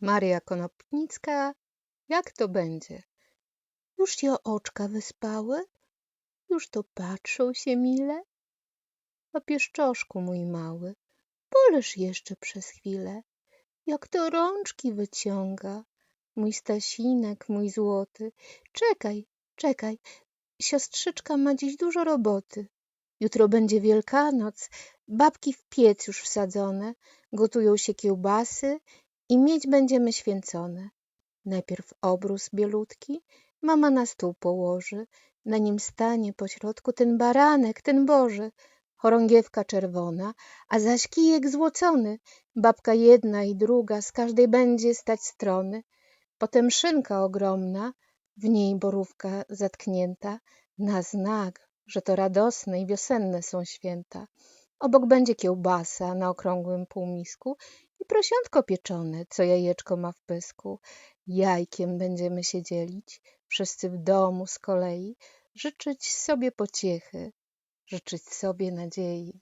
Maria Konopnicka, jak to będzie? Już się oczka wyspały? Już to patrzą się mile? A pieszczoszku mój mały, poleż jeszcze przez chwilę. Jak to rączki wyciąga, mój Stasinek, mój złoty. Czekaj, czekaj, siostrzyczka ma dziś dużo roboty. Jutro będzie Wielkanoc, babki w piec już wsadzone, gotują się kiełbasy i mieć będziemy święcone. Najpierw obrus bielutki, mama na stół położy, na nim stanie pośrodku ten baranek, ten Boży, chorągiewka czerwona, a zaś kijek złocony, babka jedna i druga, z każdej będzie stać strony. Potem szynka ogromna, w niej borówka zatknięta, na znak, że to radosne i wiosenne są święta. Obok będzie kiełbasa na okrągłym półmisku i prosiątko pieczone, co jajeczko ma w pysku. Jajkiem będziemy się dzielić, wszyscy w domu z kolei, życzyć sobie pociechy, życzyć sobie nadziei.